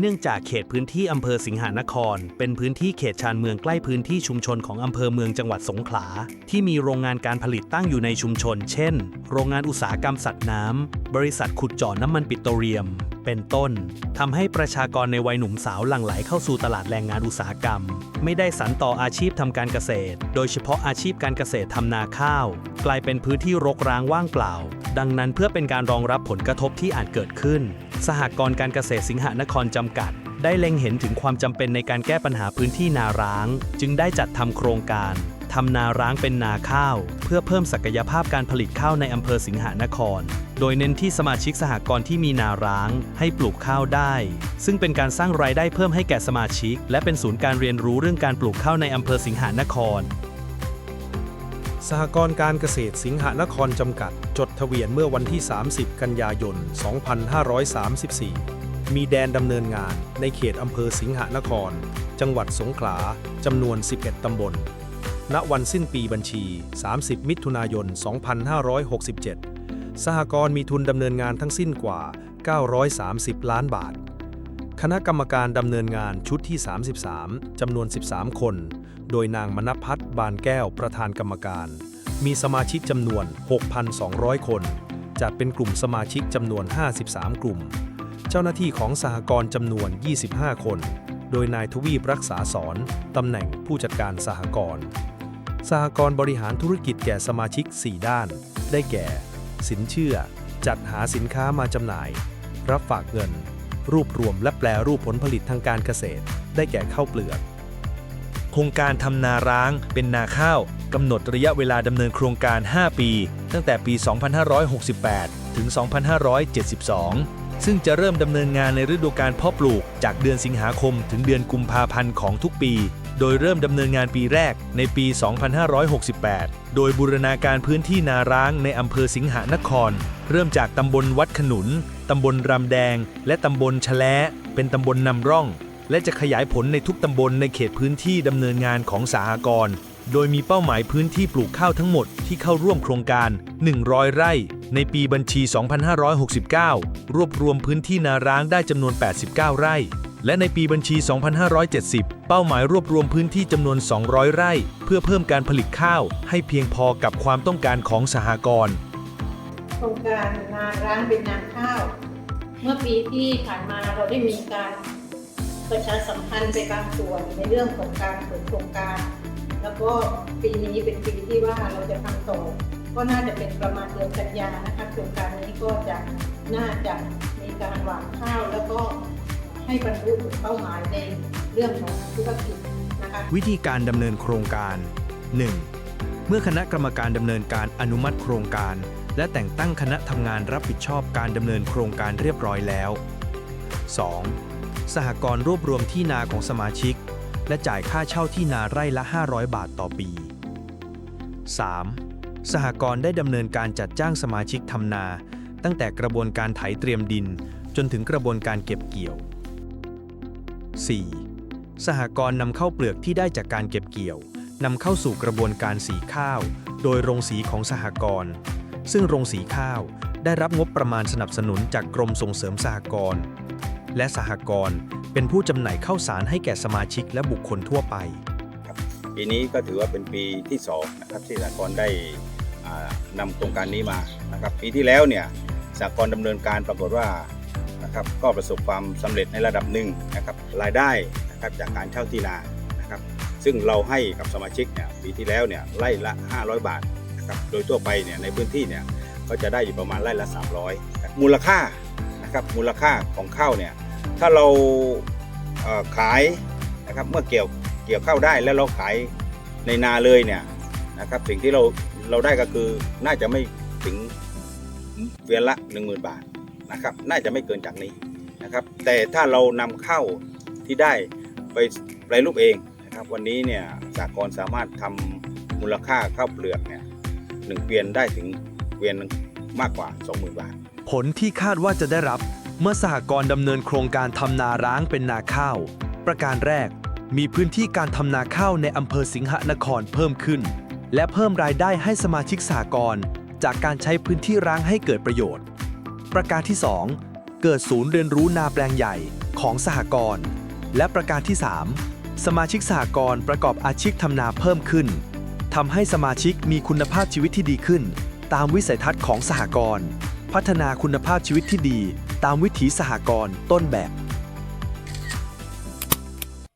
เนื่องจากเขตพื้นที่อำเภอสิงหานคร เป็นพื้นที่เขตชานเมืองใกล้พื้นที่ชุมชนของอำเภอเมืองจังหวัดสงขลา ที่มีโรงงานการผลิตตั้งอยู่ในชุมชน เช่น โรงงานอุตสาหกรรมสัตว์น้ำ บริษัทขุดเจาะน้ำมันปิโตรเลียม เป็นต้นทำให้ประชากรในวัยหนุ่มสาวหลั่งไหลเข้าสู่ตลาดแรงงานอุตสาหกรรม ไม่ได้สันต่ออาชีพทำการเกษตร โดยเฉพาะอาชีพการเกษตรทำนาข้าว กลายเป็นพื้นที่รกร้างว่างเปล่า ดังนั้นเพื่อเป็นการรองรับผลกระทบที่อาจเกิดขึ้น สหกรณ์การเกษตรสิงหนครจำกัด ได้เล็งเห็นถึงความจำเป็นในการแก้ปัญหาพื้นที่นาร้าง จึงได้จัดทำโครงการทำนาร้างเป็นนาข้าว เพื่อเพิ่มศักยภาพการผลิตข้าวในอำเภอสิงหนคร โดยเน้นที่สมาชิกสหกรณ์ที่มีนาร้าง ให้ปลูกข้าวได้ ซึ่งเป็นการสร้างรายได้เพิ่มให้แก่สมาชิก และเป็นศูนย์การเรียนรู้เรื่องการปลูกข้าวในอำเภอสิงหนคร สหกรณ์การเกษตรสิงหนครจำกัด จดทะเบียนเมื่อวันที่ 30 กันยายน 2534 มีแดนดำเนินงานในเขตอำเภอสิงหนคร จังหวัดสงขลาจำนวน 11 ตำบล ณ วันสิ้นปีบัญชี 30 มิถุนายน 2567 สหกรณ์มีทุนดำเนินงานทั้งสิ้นกว่า 930 ล้านบาท คณะกรรมการดำเนินงานชุดที่ 33 จำนวน 13 คน โดยนางมณพัฒน์บานแก้วประธานกรรมการ มีสมาชิกจำนวน 6,200 คน จัดเป็นกลุ่มสมาชิกจำนวน 53 กลุ่ม เจ้าหน้าที่ของสหกรณ์จำนวน 25 คน โดยนายทวีปรักษาสอนตำแหน่งผู้จัดการสหกรณ์สหกรณ์บริหารธุรกิจแก่สมาชิก 4 ด้าน ได้แก่ สินเชื่อ จัดหาสินค้ามาจำหน่าย รับฝากเงิน รวบรวมและแปลรูปผลผลิตทางการเกษตร ได้แก่ข้าวเปลือก โครงการทำนาร้างเป็นนาข้าวกำหนดระยะเวลาดำเนินโครงการ 5 ปี ตั้งแต่ปี 2568 ถึง 2572 ซึ่งจะเริ่มดำเนินงานในฤดูการเพาะปลูก จากเดือนสิงหาคมถึงเดือนกุมภาพันธ์ของทุกปี โดยเริ่มดำเนินงานปีแรกในปี 2568 โดยบูรณาการพื้นที่นาร้างในอำเภอสิงหานคร เริ่มจากตำบลวัดขนุน ตำบลรำแดง และตำบลชะแลเป็นตำบลนำร่อง และจะขยายผลในทุกตำบลในเขตพื้นที่ดำเนินงานของสหกรณ์โดยมีเป้าหมายพื้นที่ปลูกข้าวทั้งหมดที่เข้าร่วมโครงการ 100 ไร่ ในปีบัญชี 2569 รวบรวมพื้นที่นาร้างได้จำนวน 89 ไร่ และในปีบัญชี 2570 เป้าหมายรวบรวมพื้นที่จำนวน 200 ไร่ เพื่อเพิ่มการผลิตข้าวให้เพียงพอกับความต้องการของสหกรณ์ ครงการนาร้างเป็นนาข้าว เมื่อปีที่ผ่านมาเราได้มีการประชาสัมพันธ์ไปบางส่วนในเรื่องของการเปิดโครงการ แล้วก็ปีนี้เป็นปีที่ว่าเราจะทำต่อ ก็น่าจะเป็นประมาณเดือนกันยานะคะโครงการนี้ก็จะน่าจะมีการหวานข้าวแล้วก็ให้บรรลุเป้าหมายในเรื่องของธุรกิจนะคะวิธีการดำเนินโครงการ 1. เมื่อคณะกรรมการดำเนินการอนุมัติโครงการ และแต่งตั้งคณะทำงานรับผิดชอบการดำเนินโครงการเรียบร้อยแล้ว 2. สหกรณ์รวบรวมที่นาของสมาชิก และจ่ายค่าเช่าที่นาไร่ละ 500 บาทต่อปี 3. สหกรณ์ได้ดำเนินการจัดจ้างสมาชิกทำนา ตั้งแต่กระบวนการไถเตรียมดิน จนถึงกระบวนการเก็บเกี่ยว 4. สหกรณ์นำเข้าเปลือกที่ได้จากการเก็บเกี่ยวนำเข้าสู่กระบวนการสีข้าว โดยโรงสีของสหกรณ์ ซึ่งโรงสีข้าวได้รับงบประมาณสนับสนุนจากกรมส่งเสริมสหกรณ์และสหกรณ์เป็นผู้จำหน่ายข้าวสารให้แก่สมาชิกและบุคคลทั่วไป ปีนี้ก็ถือว่าเป็นปีที่2นะครับที่สากลได้นำโครงการนี้มานะครับปีที่แล้วเนี่ยสากลดำเนินการปรากฏว่านะครับก็ประสบความสำเร็จในระดับหนึ่งนะครับรายได้นะครับจากการเช่าที่นานะครับซึ่งเราให้กับสมาชิกเนี่ยปีที่แล้วเนี่ยไร่ละ 500 บาท นะครับโดยทั่วไปเนี่ยในพื้นที่เนี่ยก็จะได้อยู่ประมาณไร่ละ 300 มูลค่านะครับมูลค่าของข้าวเนี่ยถ้าเราเขายนะครับเมื่อเกี่ยวเกี่ยวข้าวได้แล้วเราขายในนาเลยเนี่ยนะครับสิ่งที่เราเราได้ก็คือน่าจะไม่ถึงเวียนละ 10,000 บาทนะครับน่าจะไม่เกินจากนี้นะครับแต่ถ้าเรานำเข้าที่ได้ไปแปรรูปเองนะครับวันนี้เนี่ยสากลสามารถทำมูลค่าข้าวเปลือกเนี่ย หนึ่งเกวียนได้ถึงเกวียนมากกว่า 20,000 บาท ผลที่คาดว่าจะได้รับเมื่อสหกรณ์ดำเนินโครงการทำนาร้างเป็นนาข้าว ประการแรก มีพื้นที่การทำนาข้าวในอำเภอสิงหนครเพิ่มขึ้น และเพิ่มรายได้ให้สมาชิกสหกรณ์จากการใช้พื้นที่ร้างให้เกิดประโยชน์ ประการที่ 2 เกิดศูนย์เรียนรู้นาแปลงใหญ่ของสหกรณ์และประการที่ 3 สมาชิกสหกรณ์ประกอบอาชีพทำนาเพิ่มขึ้น ทำให้สมาชิกมีคุณภาพชีวิตที่ดีขึ้น ตามวิสัยทัศน์ของสหกรณ์ พัฒนาคุณภาพชีวิตที่ดี ตามวิถีสหกรณ์ต้นแบบ